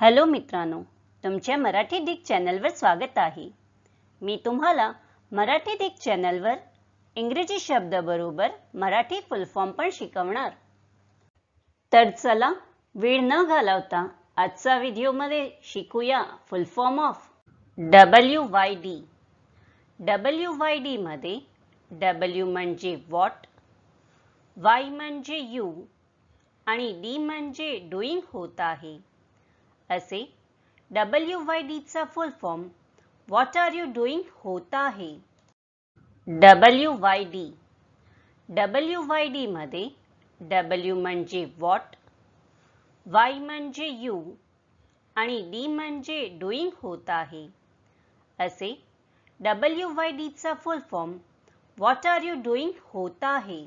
Hello मित्रांनो तुमच्या Marathi Dick चॅनलवर स्वागत आहे. मी तुम्हाला मराठी डिक चॅनलवर इंग्रजी शब्दाबरोबर मराठी फुल फॉर्म पण शिकवणार. तर चला वेळ न घालवता आजचा व्हिडिओमध्ये शिकूया full form of W Y D W Y डीमध्ये डब्ल्यू म्हणजे वॉट वाय म्हणजे यू आणि डी म्हणजे डुईंग होत आहे. असे. डब्ल्यू वाय डीचा full form what are you doing होत आहे. W Y D W Y डीमध्ये डब्ल्यू म्हणजे वॉट वाय म्हणजे यू आणि डी म्हणजे डुईंग होत आहे. असे. डब्ल्यू वाय डीचा full form what are you doing होत आहे.